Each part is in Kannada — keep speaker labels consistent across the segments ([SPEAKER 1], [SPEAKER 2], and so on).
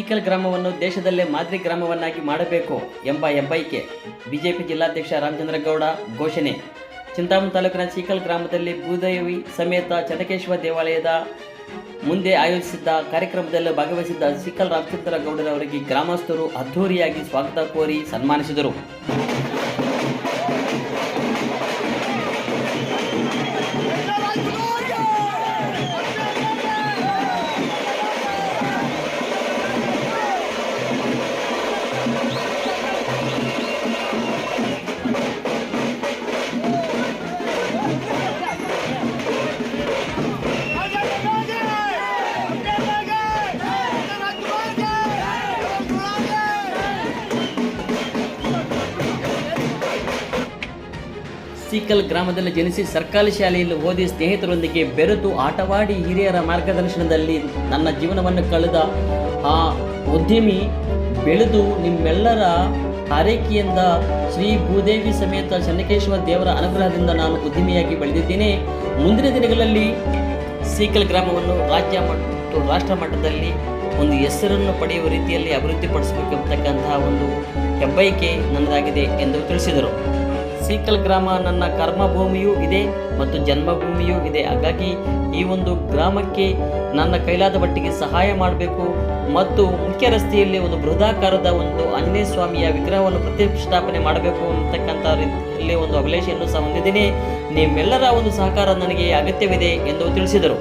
[SPEAKER 1] ಸೀಕಲ್ ಗ್ರಾಮವನ್ನು ದೇಶದಲ್ಲೇ ಮಾದರಿ ಗ್ರಾಮವನ್ನಾಗಿ ಮಾಡಬೇಕು ಎಂಬ ಹೆಬ್ಬೈಕೆ. ಬಿಜೆಪಿ ಜಿಲ್ಲಾಧ್ಯಕ್ಷ ರಾಮಚಂದ್ರ ಗೌಡ ಘೋಷಣೆ. ಚಿಂತಾಮಣಿ ತಾಲೂಕಿನ ಸೀಕಲ್ ಗ್ರಾಮದಲ್ಲಿ ಭೂದೇವಿ ಸಮೇತ ಚಟಕೇಶ್ವರ ದೇವಾಲಯದ ಮುಂದೆ ಆಯೋಜಿಸಿದ್ದ ಕಾರ್ಯಕ್ರಮದಲ್ಲಿ ಭಾಗವಹಿಸಿದ್ದ ಸೀಕಲ್ ರಾಮಚಂದ್ರ ಗೌಡರವರಿಗೆ ಗ್ರಾಮಸ್ಥರು ಅದ್ಧೂರಿಯಾಗಿ ಸ್ವಾಗತ ಕೋರಿ ಸನ್ಮಾನಿಸಿದರು. ಸೀಕಲ್ ಗ್ರಾಮದಲ್ಲಿ ಜನಿಸಿ ಸರ್ಕಾರಿ ಶಾಲೆಯಲ್ಲಿ ಓದಿ ಸ್ನೇಹಿತರೊಂದಿಗೆ ಬೆರೆತು ಆಟವಾಡಿ ಹಿರಿಯರ ಮಾರ್ಗದರ್ಶನದಲ್ಲಿ ನನ್ನ ಜೀವನವನ್ನು ಕಳೆದ ಆ ಉದ್ಯಮಿ ಬೆಳೆದು ನಿಮ್ಮೆಲ್ಲರ ಹಾರೈಕೆಯಿಂದ ಶ್ರೀ ಭೂದೇವಿ ಸಮೇತ ಚನ್ನಕೇಶ್ವರ ದೇವರ ಅನುಗ್ರಹದಿಂದ ನಾನು ಉದ್ಯಮಿಯಾಗಿ ಬೆಳೆದಿದ್ದೇನೆ. ಮುಂದಿನ ದಿನಗಳಲ್ಲಿ ಸೀಕಲ್ ಗ್ರಾಮವನ್ನು ರಾಜ್ಯ ಮತ್ತು ರಾಷ್ಟ್ರ ಮಟ್ಟದಲ್ಲಿ ಒಂದು ಹೆಸರನ್ನು ಪಡೆಯುವ ರೀತಿಯಲ್ಲಿ ಅಭಿವೃದ್ಧಿಪಡಿಸಬೇಕೆಂಬತಕ್ಕಂತಹ ಒಂದು ಹೆಬ್ಬೈಕೆ ನನ್ನದಾಗಿದೆ ಎಂದು ತಿಳಿಸಿದರು. ಸೀಕಲ್ ಗ್ರಾಮ ನನ್ನ ಕರ್ಮಭೂಮಿಯೂ ಇದೆ ಮತ್ತು ಜನ್ಮಭೂಮಿಯೂ ಇದೆ. ಹಾಗಾಗಿ ಈ ಒಂದು ಗ್ರಾಮಕ್ಕೆ ನನ್ನ ಕೈಲಾದ ಮಟ್ಟಿಗೆ ಸಹಾಯ ಮಾಡಬೇಕು ಮತ್ತು ಮುಖ್ಯ ರಸ್ತೆಯಲ್ಲಿ ಒಂದು ಬೃಹದಾಕಾರದ ಒಂದು ಆಂಜನೇಯ ಸ್ವಾಮಿಯ ವಿಗ್ರಹವನ್ನು ಪ್ರತಿಷ್ಠಾಪನೆ ಮಾಡಬೇಕು ಅಂತಕ್ಕಂಥ ರೀತಿಯಲ್ಲಿ ಒಂದು ಅಭಿಲೇಷೆಯನ್ನು ಸಹ ಹೊಂದಿದ್ದೀನಿ. ನಿಮ್ಮೆಲ್ಲರ ಒಂದು ಸಹಕಾರ ನನಗೆ ಅಗತ್ಯವಿದೆ ಎಂದು ತಿಳಿಸಿದರು.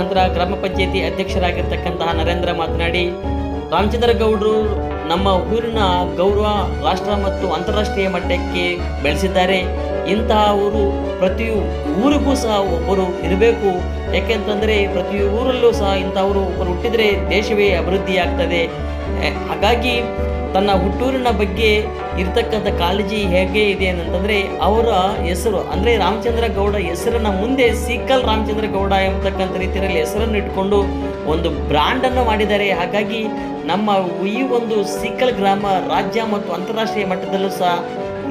[SPEAKER 1] ನಂತರ ಗ್ರಾಮ ಪಂಚಾಯಿತಿ ಅಧ್ಯಕ್ಷರಾಗಿರ್ತಕ್ಕಂತಹ ನರೇಂದ್ರ ಮಾತನಾಡಿ, ರಾಮಚಂದ್ರ ಗೌಡರು ನಮ್ಮ ಊರಿನ ಗೌರವ ರಾಷ್ಟ್ರ ಮತ್ತು ಅಂತಾರಾಷ್ಟ್ರೀಯ ಮಟ್ಟಕ್ಕೆ ಬೆಳೆಸಿದ್ದಾರೆ. ಇಂತಹ ಊರು ಪ್ರತಿ ಊರಿಗೂ ಸಹ ಒಬ್ಬರು ಇರಬೇಕು. ಯಾಕೆಂತಂದರೆ ಪ್ರತಿ ಊರಲ್ಲೂ ಸಹ ಇಂಥವರು ಒಬ್ಬರು ಹುಟ್ಟಿದರೆ ದೇಶವೇ ಅಭಿವೃದ್ಧಿ ಆಗ್ತದೆ ಹಾಗಾಗಿ ತನ್ನ ಹುಟ್ಟೂರಿನ ಬಗ್ಗೆ ಇರ್ತಕ್ಕಂಥ ಕಾಳಜಿ ಹೇಗೆ ಇದೆ ಅಂತಂದರೆ ಅವರ ಹೆಸರು, ಅಂದರೆ ರಾಮಚಂದ್ರ ಗೌಡ ಹೆಸರನ್ನ ಮುಂದೆ ಸೀಕಲ್ ರಾಮಚಂದ್ರ ಗೌಡ ಎಂಬತಕ್ಕಂಥ ರೀತಿಯಲ್ಲಿ ಹೆಸರನ್ನು ಇಟ್ಕೊಂಡು ಒಂದು ಬ್ರ್ಯಾಂಡನ್ನು ಮಾಡಿದ್ದಾರೆ. ಹಾಗಾಗಿ ನಮ್ಮ ಈ ಒಂದು ಸೀಕಲ್ ಗ್ರಾಮ ರಾಜ್ಯ ಮತ್ತು ಅಂತಾರಾಷ್ಟ್ರೀಯ ಮಟ್ಟದಲ್ಲೂ ಸಹ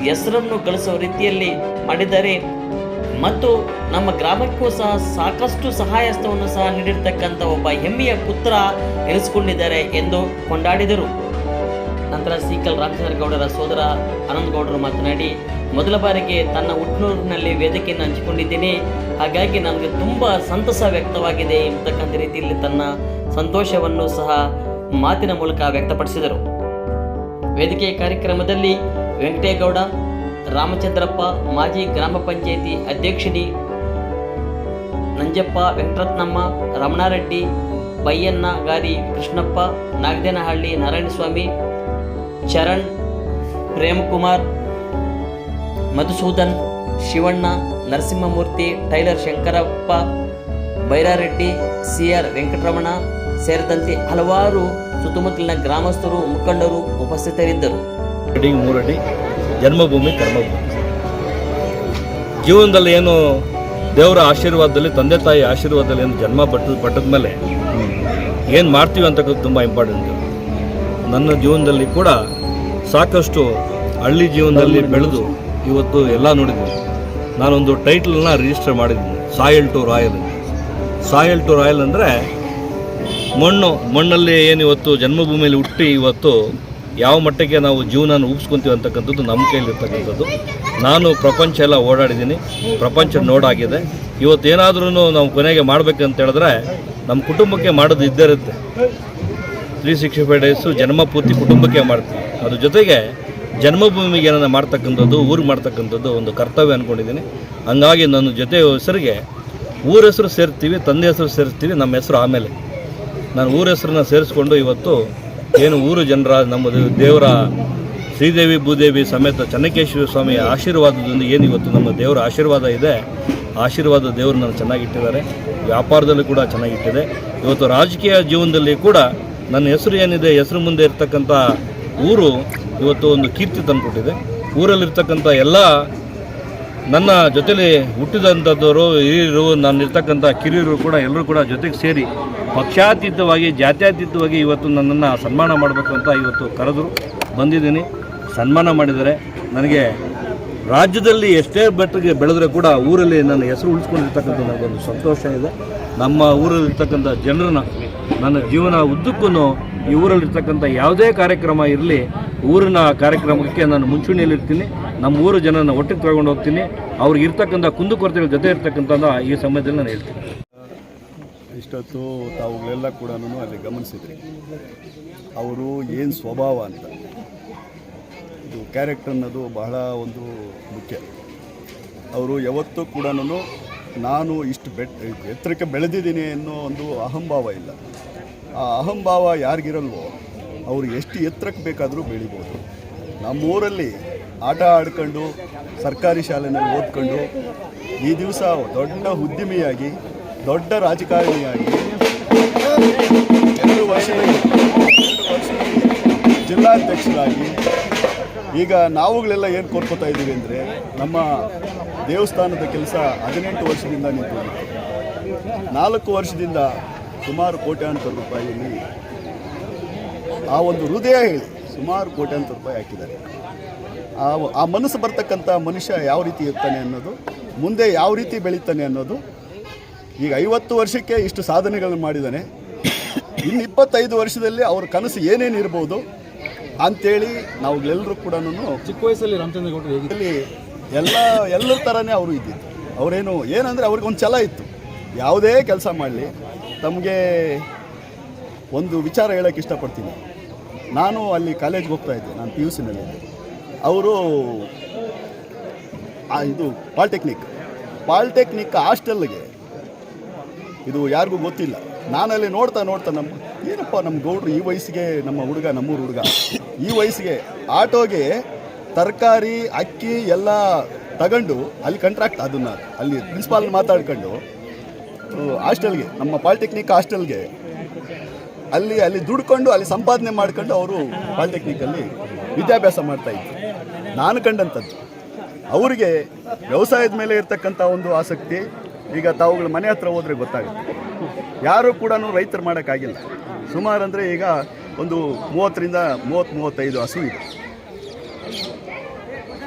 [SPEAKER 1] ಹೆಸರನ್ನು ಗಳಿಸುವ ರೀತಿಯಲ್ಲಿ ಮಾಡಿದ್ದಾರೆ. ಮತ್ತು ನಮ್ಮ ಗ್ರಾಮಕ್ಕೂ ಸಹ ಸಾಕಷ್ಟು ಸಹಾಯಸ್ಥವನ್ನು ಸಹ ನೀಡಿರ್ತಕ್ಕಂಥ ಒಬ್ಬ ಹೆಮ್ಮೆಯ ಪುತ್ರ ಎನಿಸಿಕೊಂಡಿದ್ದಾರೆ ಎಂದು ಕೊಂಡಾಡಿದರು. ನಂತರ ಸೀಕಲ್ ರಾಮಚಂದ್ರ ಗೌಡರ ಸೋದರ ಆನಂದ್ ಗೌಡರು ಮಾತನಾಡಿ, ಮೊದಲ ಬಾರಿಗೆ ತನ್ನ ಹುಟ್ನೂರಿನಲ್ಲಿ ವೇದಿಕೆಯನ್ನು ಹಂಚಿಕೊಂಡಿದ್ದೇನೆ. ಹಾಗಾಗಿ ನನಗೆ ತುಂಬ ಸಂತಸ ವ್ಯಕ್ತವಾಗಿದೆ ಎಂಬತಕ್ಕಂಥ ರೀತಿಯಲ್ಲಿ ತನ್ನ ಸಂತೋಷವನ್ನು ಸಹ ಮಾತಿನ ಮೂಲಕ ವ್ಯಕ್ತಪಡಿಸಿದರು. ವೇದಿಕೆ ಕಾರ್ಯಕ್ರಮದಲ್ಲಿ ವೆಂಕಟೇಗೌಡ, ರಾಮಚಂದ್ರಪ್ಪ, ಮಾಜಿ ಗ್ರಾಮ panchayat ಅಧ್ಯಕ್ಷಿಣಿ Nanjappa, Venkataratnamma, Ramanareddy Baiyanna gari Krishnappa, Nagadenahalli Narayanaswamy Charan Premkumar Madhusudan Shivanna Narasimhamurthy tailor Shankarappa Byrareddy C R Venkataramana ಸೇರಿದಂತೆ ಹಲವಾರು ಸುತ್ತಮುತ್ತಲಿನ ಗ್ರಾಮಸ್ಥರು ಮುಖಂಡರು ಉಪಸ್ಥಿತರಿದ್ದರು.
[SPEAKER 2] ಮೂರಡಿ ಜನ್ಮಭೂಮಿ ಕರ್ಮಭೂಮಿ. ಜೀವನದಲ್ಲಿ ಏನು ದೇವರ ಆಶೀರ್ವಾದದಲ್ಲಿ ತಂದೆ ತಾಯಿ ಆಶೀರ್ವಾದದಲ್ಲಿ ಏನು ಜನ್ಮ ಪಟ್ಟ ಪಟ್ಟದ ಮೇಲೆ ಏನು ಮಾಡ್ತೀವಿ ಅಂತಕ್ಕಂಥ ತುಂಬ ಇಂಪಾರ್ಟೆಂಟ್ ನನ್ನ ಜೀವನದಲ್ಲಿ ಕೂಡ ಸಾಕಷ್ಟು ಹಳ್ಳಿ ಜೀವನದಲ್ಲಿ ಬೆಳೆದು ಇವತ್ತು ಎಲ್ಲ ನೋಡಿದ್ದೀನಿ. ನಾನೊಂದು ಟೈಟ್ಲನ್ನ ರಿಜಿಸ್ಟರ್ ಮಾಡಿದ್ದೀನಿ soil to royal soil to royal ಅಂದರೆ ಮಣ್ಣು, ಮಣ್ಣಲ್ಲಿ ಏನು ಇವತ್ತು ಜನ್ಮಭೂಮಿಯಲ್ಲಿ ಹುಟ್ಟಿ ಇವತ್ತು ಯಾವ ಮಟ್ಟಕ್ಕೆ ನಾವು ಜೀವನ ರೂಪಿಸ್ಕೊತೀವಿ ಅಂತಕ್ಕಂಥದ್ದು ನಮ್ಮ ಕೈಲಿರ್ತಕ್ಕಂಥದ್ದು ನಾನು ಪ್ರಪಂಚ ಎಲ್ಲ ಓಡಾಡಿದ್ದೀನಿ, ಪ್ರಪಂಚ ನೋಡಾಗಿದೆ. ಇವತ್ತು ಏನಾದ್ರೂ ನಾವು ಕೊನೆಗೆ ಮಾಡ್ಬೇಕಂತ ಹೇಳಿದ್ರೆ ನಮ್ಮ ಕುಟುಂಬಕ್ಕೆ ಮಾಡೋದು ಇದ್ದೇ ಇರುತ್ತೆ. ತ್ರೀ ಸಿಕ್ಸ್ಟಿ ಫೈವ್ ಡೇಸು ಜನ್ಮ ಪೂರ್ತಿ ಕುಟುಂಬಕ್ಕೆ ಮಾಡ್ತೀವಿ. ಅದ್ರ ಜೊತೆಗೆ ಜನ್ಮಭೂಮಿಗೆ ಏನಾರ ಮಾಡ್ತಕ್ಕಂಥದ್ದು, ಊರಿಗೆ ಮಾಡ್ತಕ್ಕಂಥದ್ದು ಒಂದು ಕರ್ತವ್ಯ ಅಂದ್ಕೊಂಡಿದ್ದೀನಿ ಹಂಗಾಗಿ ನನ್ನ ಜೊತೆ ಹೆಸರಿಗೆ ಊರ ಹೆಸರು ಸೇರ್ತೀವಿ, ತಂದೆ ಹೆಸರು ಸೇರಿಸ್ತೀವಿ ನಮ್ಮ ಹೆಸರು ಆಮೇಲೆ. ನಾನು ಊರ ಹೆಸರನ್ನ ಸೇರಿಸ್ಕೊಂಡು ಇವತ್ತು ಏನು ಊರು ಜನರ ನಮ್ಮ ದೇವರ ಶ್ರೀದೇವಿ ಭೂದೇವಿ ಸಮೇತ ಚನ್ನಕೇಶ್ವರ ಸ್ವಾಮಿಯ ಆಶೀರ್ವಾದದಿಂದ ಏನು ಇವತ್ತು ನಮ್ಮ ದೇವರ ಆಶೀರ್ವಾದ ಇದೆ, ಆಶೀರ್ವಾದ ದೇವರು ನಾನು ಚೆನ್ನಾಗಿಟ್ಟಿದ್ದಾರೆ. ವ್ಯಾಪಾರದಲ್ಲೂ ಕೂಡ ಚೆನ್ನಾಗಿಟ್ಟಿದೆ. ಇವತ್ತು ರಾಜಕೀಯ ಜೀವನದಲ್ಲಿ ಕೂಡ ನನ್ನ ಹೆಸರು ಏನಿದೆ, ಹೆಸರು ಮುಂದೆ ಇರ್ತಕ್ಕಂಥ ಊರು ಇವತ್ತು ಒಂದು ಕೀರ್ತಿ ತಂದುಕೊಟ್ಟಿದೆ. ಊರಲ್ಲಿರ್ತಕ್ಕಂಥ ಎಲ್ಲ ನನ್ನ ಜೊತೆಲಿ ಹುಟ್ಟಿದಂಥದ್ದವರು ಹಿರಿಯರು ನಾನು ಇರ್ತಕ್ಕಂಥ ಕಿರಿಯರು ಕೂಡ ಎಲ್ಲರೂ ಕೂಡ ಜೊತೆಗೆ ಸೇರಿ ಪಕ್ಷಾತೀತವಾಗಿ, ಜಾತ್ಯಾತೀತವಾಗಿ ಇವತ್ತು ನನ್ನನ್ನು ಸನ್ಮಾನ ಮಾಡಬೇಕು ಅಂತ ಇವತ್ತು ಕರೆದರು, ಬಂದಿದ್ದೀನಿ. ಸನ್ಮಾನ ಮಾಡಿದರೆ ನನಗೆ ರಾಜ್ಯದಲ್ಲಿ ಎಷ್ಟೇ ಬೆಟ್ಟಿಗೆ ಬೆಳೆದ್ರೆ ಕೂಡ ಊರಲ್ಲಿ ನನ್ನ ಹೆಸರು ಉಳಿಸ್ಕೊಂಡಿರ್ತಕ್ಕಂಥ ನನಗೊಂದು ಸಂತೋಷ ಇದೆ. ನಮ್ಮ ಊರಲ್ಲಿರ್ತಕ್ಕಂಥ ಜನರನ್ನ ನನ್ನ ಜೀವನ ಉದ್ದಕ್ಕೂ ಈ ಊರಲ್ಲಿರ್ತಕ್ಕಂಥ ಯಾವುದೇ ಕಾರ್ಯಕ್ರಮ ಇರಲಿ, ಊರಿನ ಕಾರ್ಯಕ್ರಮಕ್ಕೆ ನಾನು ಮುಂಚೂಣಿಯಲ್ಲಿರ್ತೀನಿ. ನಮ್ಮ ಊರು ಜನನ ಒಟ್ಟಿಗೆ ತೊಗೊಂಡು ಹೋಗ್ತೀನಿ. ಅವ್ರಿಗೆ ಇರ್ತಕ್ಕಂಥ ಕುಂದುಕೊರತೆಗಳ ಜೊತೆ ಇರ್ತಕ್ಕಂಥ ಈ ಸಮಯದಲ್ಲಿ ನಾನು ಹೇಳ್ತೀನಿ.
[SPEAKER 3] ಇಷ್ಟೊತ್ತು ತಾವುಗಳೆಲ್ಲ ಕೂಡ ಅಲ್ಲಿ ಗಮನಿಸಿದ್ರಿ. ಅವರು ಏನು ಸ್ವಭಾವ ಅಂತ. ಇದು ಕ್ಯಾರೆಕ್ಟರ್ ಅನ್ನೋದು ಬಹಳ ಒಂದು ಮುಖ್ಯ. ಅವರು ಯಾವತ್ತೂ ಕೂಡ ನಾನು ಇಷ್ಟು ಬೆಟ್, ಎತ್ತರಕ್ಕೆ ಬೆಳೆದಿದ್ದೀನಿ ಅನ್ನೋ ಒಂದು ಅಹಂಭಾವ ಇಲ್ಲ. ಆ ಅಹಂಭಾವ ಯಾರಿಗಿರಲ್ವೋ ಅವರು ಎಷ್ಟು ಎತ್ತರಕ್ಕೆ ಬೇಕಾದರೂ ಬೆಳಿಬೋದು. ನಮ್ಮೂರಲ್ಲಿ ಆಟ ಆಡ್ಕೊಂಡು, ಸರ್ಕಾರಿ ಶಾಲೆಯಲ್ಲಿ ಓದ್ಕೊಂಡು, ಈ ದಿವಸ ದೊಡ್ಡ ಉದ್ಯಮಿಯಾಗಿ ದೊಡ್ಡ ರಾಜಕಾರಣಿಯಾಗಿ ಎರಡು ವರ್ಷ ಜಿಲ್ಲಾಧ್ಯಕ್ಷರಾಗಿ ಈಗ ನಾವುಗಳೆಲ್ಲ ಏನು ಕೋರ್ಕೋತಾ ಇದ್ದೀವಿ ಅಂದರೆ ನಮ್ಮ ದೇವಸ್ಥಾನದ ಕೆಲಸ ಹದಿನೆಂಟು ವರ್ಷದಿಂದ ನಿಂತು ನಾಲ್ಕು ವರ್ಷದಿಂದ ಸುಮಾರು ಕೋಟ್ಯಾಂತರ ರೂಪಾಯಿಯಲ್ಲಿ ಆ ಒಂದು ಹೃದಯ ಹೇಳಿ ಸುಮಾರು ಕೋಟ್ಯಾಂತರ ರೂಪಾಯಿ ಹಾಕಿದ್ದಾರೆ. ಆ ಆ ಮನಸ್ಸು ಬರ್ತಕ್ಕಂಥ ಮನುಷ್ಯ ಯಾವ ರೀತಿ ಇರ್ತಾನೆ ಅನ್ನೋದು ಮುಂದೆ ಯಾವ ರೀತಿ ಬೆಳೀತಾನೆ ಅನ್ನೋದು ಈಗ ಐವತ್ತು ವರ್ಷಕ್ಕೆ ಇಷ್ಟು ಸಾಧನೆಗಳನ್ನು ಮಾಡಿದ್ದಾನೆ ಇನ್ನು ಇಪ್ಪತ್ತೈದು ವರ್ಷದಲ್ಲಿ ಅವ್ರ ಕನಸು ಏನೇನು ಇರ್ಬೋದು ಅಂಥೇಳಿ ನಾವು ಎಲ್ಲರೂ ಕೂಡ
[SPEAKER 4] ಚಿಕ್ಕ ವಯಸ್ಸಲ್ಲಿ ರಾಮಚಂದ್ರಗೌಡರು
[SPEAKER 3] ಇಲ್ಲಿ ಎಲ್ಲ ಎಲ್ಲರ ಥರನೇ ಅವರು ಇದ್ದಿದ್ದು. ಅವರೇನು, ಏನಂದರೆ ಅವ್ರಿಗೆ ಒಂದು ಛಲ ಇತ್ತು. ಯಾವುದೇ ಕೆಲಸ ಮಾಡಲಿ, ತಮಗೆ ಒಂದು ವಿಚಾರ ಹೇಳೋಕ್ಕೆ ಇಷ್ಟಪಡ್ತೀನಿ. ನಾನು ಅಲ್ಲಿ ಕಾಲೇಜ್ಗೆ ಹೋಗ್ತಾ ಇದ್ದೆ, ನಾನು ಪಿ ಯು ಸಿನಲ್ಲಿ ಅವರು ಇದು ಪಾಲಿಟೆಕ್ನಿಕ್ ಪಾಲಿಟೆಕ್ನಿಕ್ ಹಾಸ್ಟೆಲ್ಗೆ ಇದು ಯಾರಿಗೂ ಗೊತ್ತಿಲ್ಲ. ನಾನಲ್ಲಿ ನೋಡ್ತಾ ನೋಡ್ತಾ ನಮ್ಮ ಏನಪ್ಪ ನಮ್ಮ ಗೌಡ್ರು ಈ ವಯಸ್ಸಿಗೆ ನಮ್ಮ ಹುಡುಗ, ನಮ್ಮೂರು ಹುಡುಗ. ಈ ವಯಸ್ಸಿಗೆ ಆಟೋಗೆ ತರಕಾರಿ, ಅಕ್ಕಿ ಎಲ್ಲ ತಗೊಂಡು ಅಲ್ಲಿ ಕಂಟ್ರಾಕ್ಟ್ ಅದನ್ನು ಅಲ್ಲಿ ಪ್ರಿನ್ಸಿಪಾಲ್ ಮಾತಾಡ್ಕೊಂಡು ಹಾಸ್ಟೆಲ್ಗೆ ನಮ್ಮ ಪಾಲಿಟೆಕ್ನಿಕ್ ಹಾಸ್ಟೆಲ್ಗೆ ಅಲ್ಲಿ ಅಲ್ಲಿ ದುಡ್ಕೊಂಡು ಅಲ್ಲಿ ಸಂಪಾದನೆ ಮಾಡ್ಕೊಂಡು ಅವರು ಪಾಲಿಟೆಕ್ನಿಕಲ್ಲಿ ವಿದ್ಯಾಭ್ಯಾಸ ಮಾಡ್ತಾ ಇದ್ರು. ನಾನು ಕಂಡಂಥದ್ದು. ಅವರಿಗೆ ವ್ಯವಸಾಯದ ಮೇಲೆ ಇರ್ತಕ್ಕಂಥ ಒಂದು ಆಸಕ್ತಿ, ಈಗ ತಾವುಗಳ ಮನೆ ಹತ್ರ ಹೋದರೆ ಗೊತ್ತಾಗುತ್ತೆ. ಯಾರೂ ಕೂಡ ರೈತರು ಮಾಡೋಕ್ಕಾಗಿಲ್ಲ. ಸುಮಾರು ಅಂದರೆ ಈಗ ಒಂದು ಮೂವತ್ತರಿಂದ ಮೂವತ್ತು ಮೂವತ್ತೈದು ಹಸು ಇದೆ.